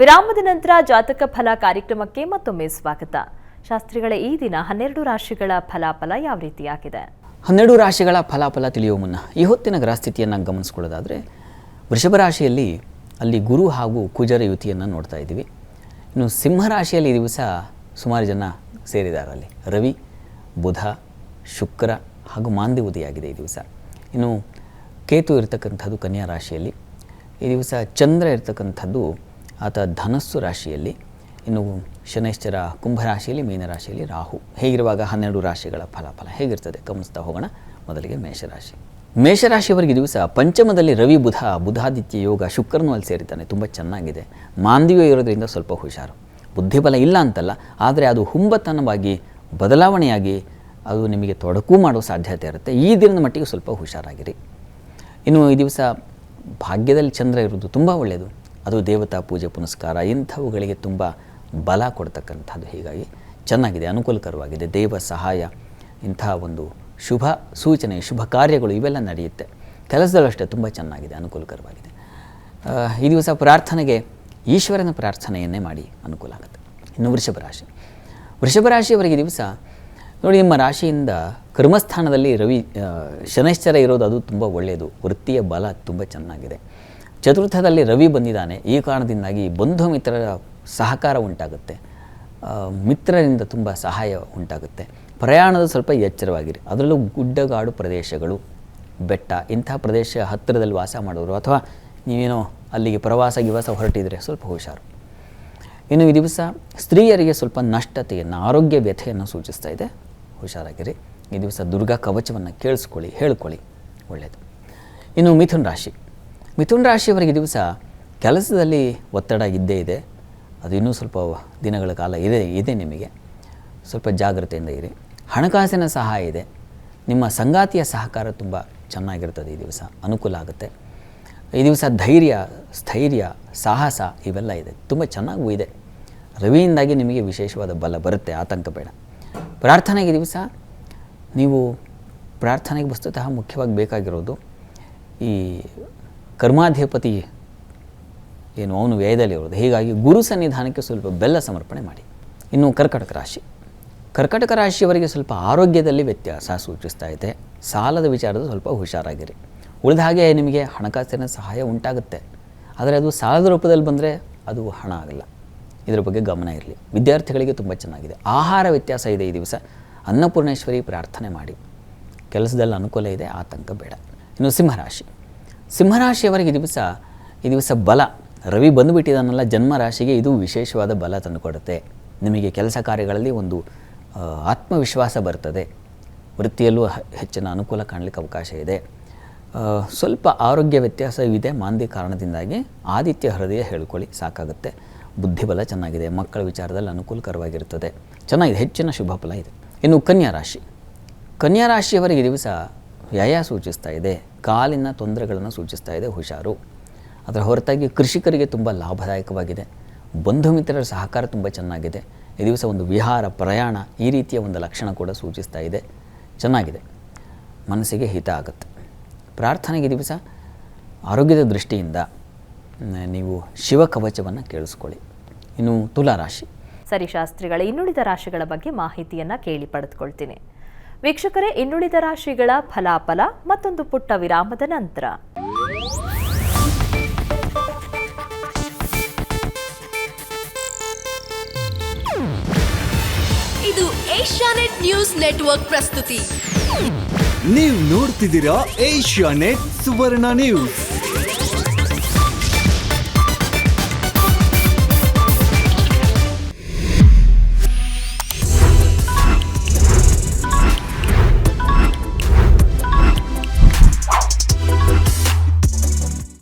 ವಿರಾಮದ ನಂತರ ಜಾತಕ ಫಲ ಕಾರ್ಯಕ್ರಮಕ್ಕೆ ಮತ್ತೊಮ್ಮೆ ಸ್ವಾಗತ. ಶಾಸ್ತ್ರಿಗಳ, ಈ ದಿನ ಹನ್ನೆರಡು ರಾಶಿಗಳ ಫಲಾಫಲ ಯಾವ ರೀತಿಯಾಗಿದೆ? ಹನ್ನೆರಡು ರಾಶಿಗಳ ಫಲಾಫಲ ತಿಳಿಯುವ ಮುನ್ನ ಈ ಹೊತ್ತಿನ ಗ್ರಹಸ್ಥಿತಿಯನ್ನು ಗಮನಿಸ್ಕೊಳ್ಳೋದಾದರೆ, ವೃಷಭ ರಾಶಿಯಲ್ಲಿ ಅಲ್ಲಿ ಗುರು ಹಾಗೂ ಕುಜರ ಯುತಿಯನ್ನು ನೋಡ್ತಾ ಇದ್ದೀವಿ. ಇನ್ನು ಸಿಂಹ ರಾಶಿಯಲ್ಲಿ ದಿವಸ ಸುಮಾರು ಜನ ಸೇರಿದ್ದಾರೆ ಅಲ್ಲಿ. ರವಿ, ಬುಧ, ಶುಕ್ರ ಹಾಗೂ ಮಾಂದಿ ಉದಯಾಗಿದೆ ಈ ದಿವಸ. ಇನ್ನು ಕೇತು ಇರತಕ್ಕಂಥದ್ದು ಕನ್ಯಾ ರಾಶಿಯಲ್ಲಿ. ಈ ದಿವಸ ಚಂದ್ರ ಇರತಕ್ಕಂಥದ್ದು ಆತ ಧನಸ್ಸು ರಾಶಿಯಲ್ಲಿ, ಇನ್ನು ಶನೈಶ್ಚರ ಕುಂಭರಾಶಿಯಲ್ಲಿ ಮೀನರಾಶಿಯಲ್ಲಿ ರಾಹು. ಹೇಗಿರುವಾಗ ಹನ್ನೆರಡು ರಾಶಿಗಳ ಫಲಾಫಲ ಹೇಗಿರ್ತದೆ? ಗಮನಿಸ್ತಾ ಹೋಗೋಣ ಮೊದಲಿಗೆ ಮೇಷರಾಶಿ. ಮೇಷರಾಶಿಯವರಿಗೆ ದಿವಸ ಪಂಚಮದಲ್ಲಿ ರವಿ, ಬುಧ, ಬುಧಾದಿತ್ಯ, ಯೋಗ, ಶುಕ್ರನೂ ಅಲ್ಲಿ ಸೇರಿದ್ದಾನೆ. ತುಂಬ ಚೆನ್ನಾಗಿದೆ. ಮಾಂದಿವ್ಯ ಇರೋದ್ರಿಂದ ಸ್ವಲ್ಪ ಹುಷಾರು. ಬುದ್ಧಿಬಲ ಇಲ್ಲ ಅಂತಲ್ಲ, ಆದರೆ ಅದು ಹುಂಬತನವಾಗಿ, ಬದಲಾವಣೆಯಾಗಿ ಅದು ನಿಮಗೆ ತೊಡಕು ಮಾಡೋ ಸಾಧ್ಯತೆ ಇರುತ್ತೆ. ಈ ದಿನದ ಮಟ್ಟಿಗೆ ಸ್ವಲ್ಪ ಹುಷಾರಾಗಿರಿ. ಇನ್ನು ಈ ದಿವಸ ಭಾಗ್ಯದಲ್ಲಿ ಚಂದ್ರ ಇರೋದು ತುಂಬ ಒಳ್ಳೆಯದು. ಅದು ದೇವತಾ ಪೂಜೆ ಪುನಸ್ಕಾರ, ಇಂಥವುಗಳಿಗೆ ತುಂಬ ಬಲ ಕೊಡ್ತಕ್ಕಂಥದ್ದು ಹೀಗಾಗಿ ಚೆನ್ನಾಗಿದೆ, ಅನುಕೂಲಕರವಾಗಿದೆ. ದೇವ ಸಹಾಯ, ಇಂಥ ಒಂದು ಶುಭ ಸೂಚನೆ, ಶುಭ ಕಾರ್ಯಗಳು ಇವೆಲ್ಲ ನಡೆಯುತ್ತೆ. ಕೆಲಸದಲ್ಲೂ ಅಷ್ಟೇ ತುಂಬ ಚೆನ್ನಾಗಿದೆ, ಅನುಕೂಲಕರವಾಗಿದೆ. ಈ ದಿವಸ ಪ್ರಾರ್ಥನೆಗೆ ಈಶ್ವರನ ಪ್ರಾರ್ಥನೆಯನ್ನೇ ಮಾಡಿ ಅನುಕೂಲ ಆಗುತ್ತೆ. ಇನ್ನು ವೃಷಭ ರಾಶಿ. ವೃಷಭ ರಾಶಿಯವರಿಗೆ ದಿವಸ ನೋಡಿ, ನಿಮ್ಮ ರಾಶಿಯಿಂದ ಕರ್ಮಸ್ಥಾನದಲ್ಲಿ ರವಿ ಶನೈಶ್ಚರ ಇರೋದು ಅದು ತುಂಬ ಒಳ್ಳೆಯದು. ವೃತ್ತಿಯ ಬಲ ತುಂಬ ಚೆನ್ನಾಗಿದೆ. ಚತುರ್ಥದಲ್ಲಿ ರವಿ ಬಂದಿದ್ದಾನೆ. ಈ ಕಾರಣದಿಂದಾಗಿ ಬಂಧು ಮಿತ್ರರ ಸಹಕಾರ ಉಂಟಾಗುತ್ತೆ. ಮಿತ್ರರಿಂದ ತುಂಬ ಸಹಾಯ ಉಂಟಾಗುತ್ತೆ. ಪ್ರಯಾಣದ ಸ್ವಲ್ಪ ಎಚ್ಚರವಾಗಿರಿ. ಅದರಲ್ಲೂ ಗುಡ್ಡಗಾಡು ಪ್ರದೇಶಗಳು, ಬೆಟ್ಟ ಇಂಥ ಪ್ರದೇಶ ಹತ್ತಿರದಲ್ಲಿ ವಾಸ ಮಾಡೋರು ಅಥವಾ ನೀವೇನೋ ಅಲ್ಲಿಗೆ ಪ್ರವಾಸ ಗಿವಾಸ ಹೊರಟಿದರೆ ಸ್ವಲ್ಪ ಹುಷಾರು. ಇನ್ನು ಈ ದಿವಸ ಸ್ತ್ರೀಯರಿಗೆ ಸ್ವಲ್ಪ ನಷ್ಟತೆಯನ್ನು, ಆರೋಗ್ಯ ವ್ಯಥೆಯನ್ನು ಸೂಚಿಸ್ತಾ ಇದೆ. ಹುಷಾರಾಗಿರಿ. ಈ ದಿವಸ ದುರ್ಗಾ ಕವಚವನ್ನು ಕೇಳಿಸ್ಕೊಳ್ಳಿ, ಹೇಳ್ಕೊಳ್ಳಿ. ಒಳ್ಳೆಯದು ಇನ್ನು ಮಿಥುನ್ ರಾಶಿ. ಮಿಥುನ್ ರಾಶಿಯವರಿಗೆ ದಿವಸ ಕೆಲಸದಲ್ಲಿ ಒತ್ತಡ ಇದ್ದೇ ಇದೆ. ಅದು ಇನ್ನೂ ಸ್ವಲ್ಪ ದಿನಗಳ ಕಾಲ ಇದೆ ಇದೆ ನಿಮಗೆ. ಸ್ವಲ್ಪ ಜಾಗ್ರತೆಯಿಂದ ಇರಿ. ಹಣಕಾಸಿನ ಸಹಾಯ ಇದೆ. ನಿಮ್ಮ ಸಂಗಾತಿಯ ಸಹಕಾರ ತುಂಬ ಚೆನ್ನಾಗಿರ್ತದೆ ಈ ದಿವಸ. ಅನುಕೂಲ ಆಗುತ್ತೆ. ಈ ದಿವಸ ಧೈರ್ಯ, ಸ್ಥೈರ್ಯ, ಸಾಹಸ ಇವೆಲ್ಲ ಇದೆ. ತುಂಬ ಚೆನ್ನಾಗೂ ಇದೆ. ರವಿಯಿಂದಾಗಿ ನಿಮಗೆ ವಿಶೇಷವಾದ ಬಲ ಬರುತ್ತೆ. ಆತಂಕ ಬೇಡ. ಪ್ರಾರ್ಥನೆಗೆ ದಿವಸ ನೀವು ಪ್ರಾರ್ಥನೆಗೆ ವಸ್ತುತಃ ಮುಖ್ಯವಾಗಿ ಬೇಕಾಗಿರೋದು ಈ ಕರ್ಮಾಧಿಪತಿ ಏನು? ಅವನು ವ್ಯಯದಲ್ಲಿ ಇರೋದು ಹೀಗಾಗಿ ಗುರು ಸನ್ನಿಧಾನಕ್ಕೆ ಸ್ವಲ್ಪ ಬೆಲ್ಲ ಸಮರ್ಪಣೆ ಮಾಡಿ. ಇನ್ನು ಕರ್ಕಟಕ ರಾಶಿ. ಕರ್ಕಟಕ ರಾಶಿಯವರಿಗೆ ಸ್ವಲ್ಪ ಆರೋಗ್ಯದಲ್ಲಿ ವ್ಯತ್ಯಾಸ ಸೂಚಿಸ್ತಾ ಇದೆ. ಸಾಲದ ವಿಚಾರದ ಸ್ವಲ್ಪ ಹುಷಾರಾಗಿರಿ. ಉಳಿದ ಹಾಗೆ ನಿಮಗೆ ಹಣಕಾಸಿನ ಸಹಾಯ ಉಂಟಾಗುತ್ತೆ. ಆದರೆ ಅದು ಸಾಲದ ರೂಪದಲ್ಲಿ ಬಂದರೆ ಅದು ಹಣ ಆಗಲ್ಲ. ಇದರ ಬಗ್ಗೆ ಗಮನ ಇರಲಿ. ವಿದ್ಯಾರ್ಥಿಗಳಿಗೆ ತುಂಬ ಚೆನ್ನಾಗಿದೆ. ಆಹಾರ ವ್ಯತ್ಯಾಸ ಇದೆ ಈ ದಿವಸ. ಅನ್ನಪೂರ್ಣೇಶ್ವರಿ ಪ್ರಾರ್ಥನೆ ಮಾಡಿ. ಕೆಲಸದಲ್ಲಿ ಅನುಕೂಲ ಇದೆ, ಆತಂಕ ಬೇಡ. ಇನ್ನು ಸಿಂಹರಾಶಿ. ಸಿಂಹರಾಶಿಯವರಿಗೆ ದಿವಸ, ಈ ದಿವಸ ಬಲ. ರವಿ ಬಂದುಬಿಟ್ಟಿದ್ದಾನಲ್ಲ ಜನ್ಮ ರಾಶಿಗೆ ಇದು ವಿಶೇಷವಾದ ಬಲ ತಂದುಕೊಡುತ್ತೆ. ನಿಮಗೆ ಕೆಲಸ ಕಾರ್ಯಗಳಲ್ಲಿ ಒಂದು ಆತ್ಮವಿಶ್ವಾಸ ಬರ್ತದೆ. ವೃತ್ತಿಯಲ್ಲೂ ಹೆಚ್ಚಿನ ಅನುಕೂಲ ಕಾಣಲಿಕ್ಕೆ ಅವಕಾಶ ಇದೆ. ಸ್ವಲ್ಪ ಆರೋಗ್ಯ ವ್ಯತ್ಯಾಸವಿದೆ ಮಾಂದಿ ಕಾರಣದಿಂದಾಗಿ ಆದಿತ್ಯ ಹೃದಯ ಹೇಳ್ಕೊಳ್ಳಿ, ಸಾಕಾಗುತ್ತೆ. ಬುದ್ಧಿಬಲ ಚೆನ್ನಾಗಿದೆ, ಮಕ್ಕಳ ವಿಚಾರದಲ್ಲಿ ಅನುಕೂಲಕರವಾಗಿರ್ತದೆ. ಚೆನ್ನಾಗಿದೆ, ಹೆಚ್ಚಿನ ಶುಭ ಫಲ ಇದೆ. ಇನ್ನು ಕನ್ಯಾ ರಾಶಿ. ಕನ್ಯಾ ರಾಶಿಯವರಿಗೆ ದಿವಸ ವ್ಯಯ ಸೂಚಿಸ್ತಾ ಇದೆ. ಕಾಲಿನ ತೊಂದರೆಗಳನ್ನು ಸೂಚಿಸ್ತಾ ಇದೆ ಹುಷಾರು. ಅದರ ಹೊರತಾಗಿ ಕೃಷಿಕರಿಗೆ ತುಂಬ ಲಾಭದಾಯಕವಾಗಿದೆ. ಬಂಧು ಮಿತ್ರರ ಸಹಕಾರ ತುಂಬ ಚೆನ್ನಾಗಿದೆ. ಈ ದಿವಸ ಒಂದು ವಿಹಾರ, ಪ್ರಯಾಣ ಈ ರೀತಿಯ ಒಂದು ಲಕ್ಷಣ ಕೂಡ ಸೂಚಿಸ್ತಾ ಇದೆ. ಚೆನ್ನಾಗಿದೆ. ಮನಸ್ಸಿಗೆ ಹಿತ ಆಗುತ್ತೆ. ಪ್ರಾರ್ಥನೆಗೆ ದಿವಸ ಆರೋಗ್ಯದ ದೃಷ್ಟಿಯಿಂದ ನೀವು ಶಿವ ಕವಚವನ್ನು ಕೇಳಿಸ್ಕೊಳ್ಳಿ. ಇನ್ನು ತುಲಾ ರಾಶಿ. ಸರಿ ಶಾಸ್ತ್ರಿಗಳ, ಇನ್ನುಳಿದ ರಾಶಿಗಳ ಬಗ್ಗೆ ಮಾಹಿತಿಯನ್ನು ಕೇಳಿ ಪಡೆದುಕೊಳ್ತೀನಿ. ವೀಕ್ಷಕರೇ ಇನ್ನುಳಿದ ರಾಶಿಗಳ ಫಲಾಫಲ ಮತ್ತೊಂದು ಪುಟ್ಟ ವಿರಾಮದ ನಂತರ. ಇದು ಏಷ್ಯಾನೆಟ್ ನ್ಯೂಸ್ ನೆಟ್ವರ್ಕ್ ಪ್ರಸ್ತುತಿ. ನೀವು ನೋಡ್ತಿದ್ದೀರಾ ಏಷ್ಯಾನೆಟ್ ಸುವರ್ಣ ನ್ಯೂಸ್.